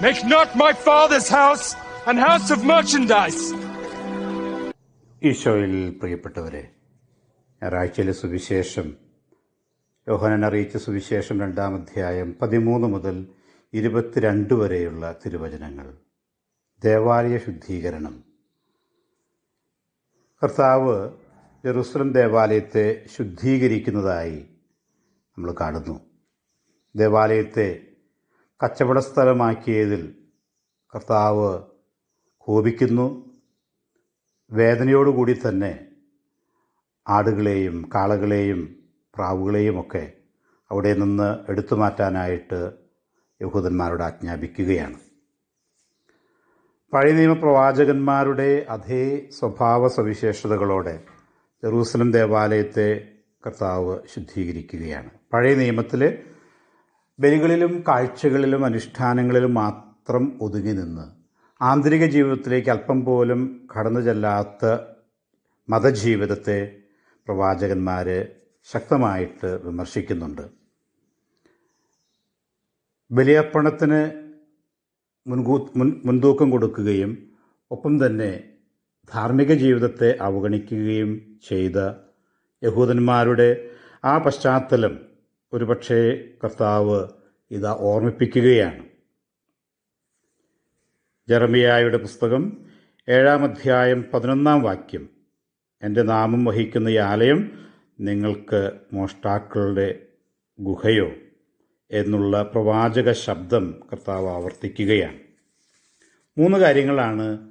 Make not my father's house an house of merchandise! ഈശോയിൽ പ്രിയപ്പെട്ടവരെ ഞായറാഴ്ചയിലെ സുവിശേഷം യോഹനൻ അറിയിച്ച സുവിശേഷം രണ്ടാം അധ്യായം പതിമൂന്ന് മുതൽ ഇരുപത്തിരണ്ട് വരെയുള്ള തിരുവചനങ്ങൾ. ദേവാലയ ശുദ്ധീകരണം. കർത്താവ് ജെറുസലം ദേവാലയത്തെ ശുദ്ധീകരിക്കുന്നതായി നമ്മൾ കാണുന്നു. ദേവാലയത്തെ കച്ചവട സ്ഥലമാക്കിയതിൽ കർത്താവ് കോപിക്കുന്നു വേദനയോടുകൂടി തന്നെ ആടുകളെയും കാളകളെയും പ്രാവുകളെയും ഒക്കെ അവിടെ നിന്ന് എടുത്തു മാറ്റാനായിട്ട് യഹൂദന്മാരോട് ആജ്ഞാപിക്കുകയാണ്. പഴയ നിയമപ്രവാചകന്മാരുടെ അതേ സ്വഭാവ സവിശേഷതകളോടെ ജെറൂസലം ദേവാലയത്തെ കർത്താവ് ശുദ്ധീകരിക്കുകയാണ്. പഴയ നിയമത്തിൽ ബലികളിലും കാഴ്ചകളിലും അനുഷ്ഠാനങ്ങളിലും മാത്രം ഒതുങ്ങി നിന്ന് ആന്തരിക ജീവിതത്തിലേക്ക് അല്പം പോലും കടന്നു ചെല്ലാത്ത മതജീവിതത്തെ പ്രവാചകന്മാർ ശക്തമായിട്ട് വിമർശിക്കുന്നുണ്ട്. ബലിയർപ്പണത്തിന് മുൻകൂ മുൻ മുൻതൂക്കം കൊടുക്കുകയും ഒപ്പം തന്നെ ധാർമ്മിക ജീവിതത്തെ അവഗണിക്കുകയും ചെയ്ത യഹൂദന്മാരുടെ ആ പശ്ചാത്തലം ഒരുപക്ഷേ കർത്താവ് ഇത് ഓർമ്മിപ്പിക്കുകയാണ്. ജെറമിയായുടെ പുസ്തകം ഏഴാം അധ്യായം പതിനൊന്നാം വാക്യം. എന്റെ നാമം വഹിക്കുന്ന ഈ ആലയം നിങ്ങൾക്ക് മോഷ്ടാക്കളുടെ ഗുഹയോ എന്നുള്ള പ്രവാചക ശബ്ദം കർത്താവ് ആവർത്തിക്കുകയാണ്. മൂന്ന് കാര്യങ്ങളാണ്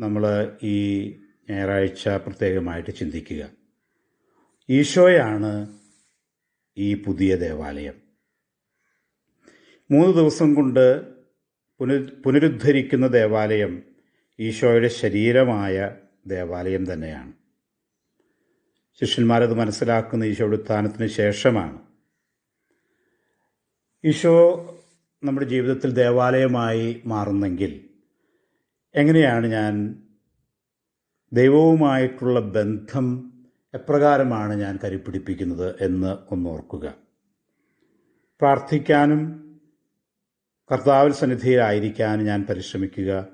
നമ്മൾ ഈ ഞായറാഴ്ച പ്രത്യേകമായിട്ട് ചിന്തിക്കുക. ഈശോയാണ് ഈ പുതിയ ദേവാലയം. മൂന്ന് ദിവസം കൊണ്ട് പുനരു പുനരുദ്ധരിക്കുന്ന ദേവാലയം ഈശോയുടെ ശരീരമായ ദേവാലയം തന്നെയാണ്. ശിഷ്യന്മാരത് മനസ്സിലാക്കുന്ന ഈശോയുടെ ഉത്ഥാനത്തിന് ശേഷമാണ്. ഈശോ നമ്മുടെ ജീവിതത്തിൽ ദേവാലയമായി മാറുന്നെങ്കിൽ എങ്ങനെയാണ് ഞാൻ ദൈവവുമായിട്ടുള്ള ബന്ധം എപ്രകാരമാണ് ഞാൻ കരിപ്പിടിപ്പിക്കുന്നത് എന്ന് ഒന്നോർക്കുക. പ്രാർത്ഥിക്കാനും കർത്താവിൽ സന്നിധിയിലായിരിക്കാൻ ഞാൻ പരിശ്രമിക്കുക.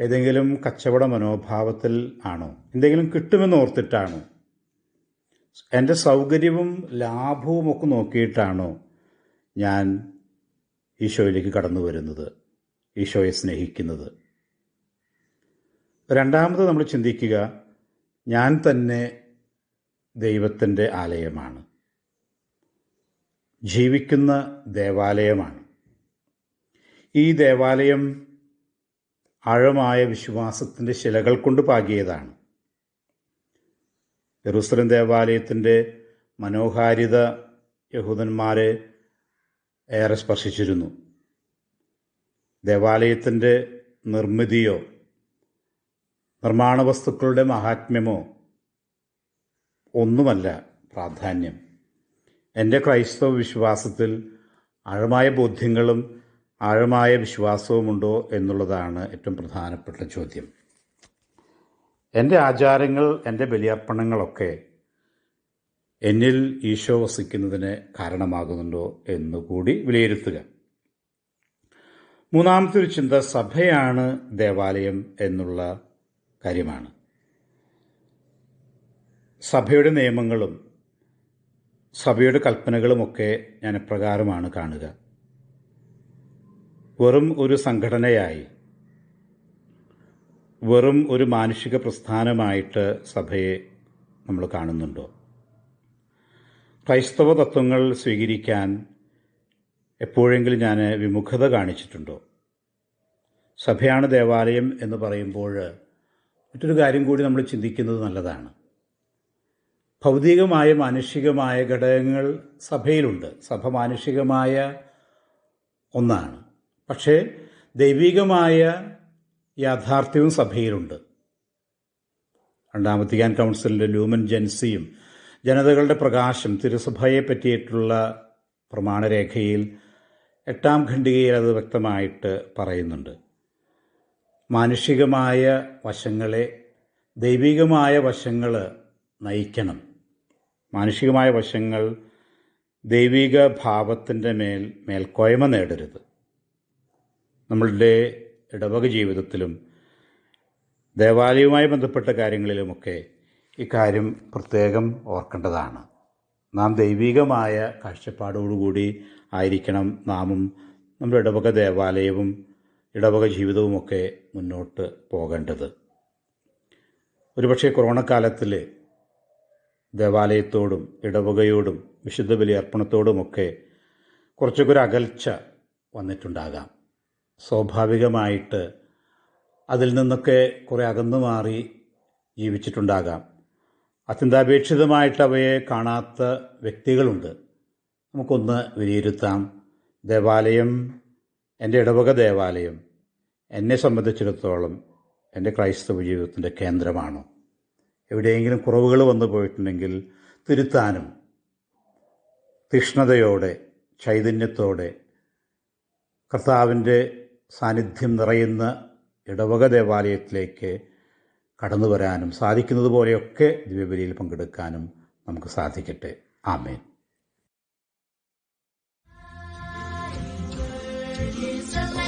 ഏതെങ്കിലും കച്ചവട മനോഭാവത്തിൽ ആണോ? എന്തെങ്കിലും കിട്ടുമെന്ന് ഓർത്തിട്ടാണോ? എന്റെ സൗകര്യവും ലാഭവും ഒക്കെ നോക്കിയിട്ടാണോ ഞാൻ ഈശോയിലേക്ക് കടന്നു വരുന്നത് ഈശോയെ സ്നേഹിക്കുന്നത്? രണ്ടാമത് നമ്മൾ ചിന്തിക്കുക ഞാൻ തന്നെ ദൈവത്തിന്റെ ആലയമാണ്. ജീവിക്കുന്ന ദേവാലയമാണ്. ഈ ദേവാലയം ആഴമായ വിശ്വാസത്തിന്റെ ശിലകൾ കൊണ്ട് പാകിയതാണ്. ജെറൂസലം ദേവാലയത്തിന്റെ മനോഹാരിത യഹൂദന്മാരെ ഏറെ സ്പർശിച്ചിരുന്നു. ദേവാലയത്തിന്റെ നിർമ്മിതിയോ നിർമ്മാണ വസ്തുക്കളുടെ മഹാത്മ്യമോ ഒന്നുമല്ല പ്രാധാന്യം. എന്റെ ക്രൈസ്തവ വിശ്വാസത്തിൽ ആഴമായ ബോധ്യങ്ങളും ആഴമായ വിശ്വാസവുമുണ്ടോ എന്നുള്ളതാണ് ഏറ്റവും പ്രധാനപ്പെട്ട ചോദ്യം. എന്റെ ആചാരങ്ങൾ എന്റെ ബലിയർപ്പണങ്ങളൊക്കെ എന്നിൽ ഈശോ വസിക്കുന്നതിന് കാരണമാകുന്നുണ്ടോ എന്നുകൂടി വിലയിരുത്തുക. മൂന്നാമത്തെ ഒരു ചിന്ത സഭയാണ് ദേവാലയം എന്നുള്ള കാര്യമാണ്. സഭയുടെ നിയമങ്ങളും സഭയുടെ കൽപ്പനകളുമൊക്കെ ഞാൻ എപ്രകാരമാണ് കാണുക. വെറും ഒരു സംഘടനയായി. വെറും ഒരു മാനുഷിക പ്രസ്ഥാനമായിട്ട് സഭയെ നമ്മൾ കാണുന്നുണ്ടോ? ക്രൈസ്തവ തത്വങ്ങൾ സ്വീകരിക്കാൻ എപ്പോഴെങ്കിലും ഞാൻ വിമുഖത കാണിച്ചിട്ടുണ്ടോ? സഭയാണ് ദേവാലയം എന്ന് പറയുമ്പോൾ മറ്റൊരു കാര്യം കൂടി നമ്മൾ ചിന്തിക്കുന്നത് നല്ലതാണ്. ഭൗതികമായ മാനുഷികമായ ഘടകങ്ങൾ സഭയിലുണ്ട്. സഭ മാനുഷികമായ ഒന്നാണ്. പക്ഷേ ദൈവികമായ യാഥാർത്ഥ്യവും സഭയിലുണ്ട്. രണ്ടാമത്തെ വത്തിക്കാൻ കൗൺസിലിന്റെ ലൂമൻ ജൻസിയും ജനതകളുടെ പ്രകാശം തിരുസഭയെ പറ്റിയിട്ടുള്ള പ്രമാണരേഖയിൽ എട്ടാം ഖണ്ഡികയിൽ അത് വ്യക്തമായിട്ട് പറയുന്നുണ്ട്. മാനുഷികമായ വശങ്ങളെ ദൈവികമായ വശങ്ങൾ നയിക്കണം. മാനുഷികമായ വശങ്ങൾ ദൈവിക ഭാവത്തിന്റെ മേൽ മേൽക്കോയ്മ നേടരുത്. നമ്മളുടെ ഇടവക ജീവിതത്തിലും ദേവാലയവുമായി ബന്ധപ്പെട്ട കാര്യങ്ങളിലുമൊക്കെ ഇക്കാര്യം പ്രത്യേകം ഓർക്കേണ്ടതാണ്. നാം ദൈവികമായ കാഴ്ചപ്പാടോടുകൂടി ആയിരിക്കണം നാമും നമ്മുടെ ഇടവക ദേവാലയവും ഇടവക ജീവിതവുമൊക്കെ മുന്നോട്ട് പോകേണ്ടത്. ഒരുപക്ഷെ കൊറോണ കാലത്തിൽ ദേവാലയത്തോടും ഇടവകയോടും വിശുദ്ധ ബലി അർപ്പണത്തോടുമൊക്കെ കുറച്ചൊക്കെ ഒരു അകൽച്ച വന്നിട്ടുണ്ടാകാം. സ്വാഭാവികമായിട്ട് അതിൽ നിന്നൊക്കെ കുറേ അകന്നു മാറി ജീവിച്ചിട്ടുണ്ടാകാം. അത്യന്താപേക്ഷിതമായിട്ട് അവയെ കാണാത്ത വ്യക്തികളുണ്ട്. നമുക്കൊന്ന് വിലയിരുത്താം. ദേവാലയം എന്റെ ഇടവക ദേവാലയം എന്നെ സംബന്ധിച്ചിടത്തോളം എന്റെ ക്രൈസ്തവ ജീവിതത്തിന്റെ കേന്ദ്രമാണോ? എവിടെയെങ്കിലും കുറവുകൾ വന്നു പോയിട്ടുണ്ടെങ്കിൽ തിരുത്താനും തീക്ഷ്ണതയോടെ ചൈതന്യത്തോടെ കർത്താവിന്റെ സാന്നിധ്യം നിറയുന്ന ഇടവക ദേവാലയത്തിലേക്ക് കടന്നു വരാനും സാധിക്കുന്നത് പോലെയൊക്കെ ദിവ്യബലിയിൽ പങ്കെടുക്കാനും നമുക്ക് സാധിക്കട്ടെ. ആമേൻ. A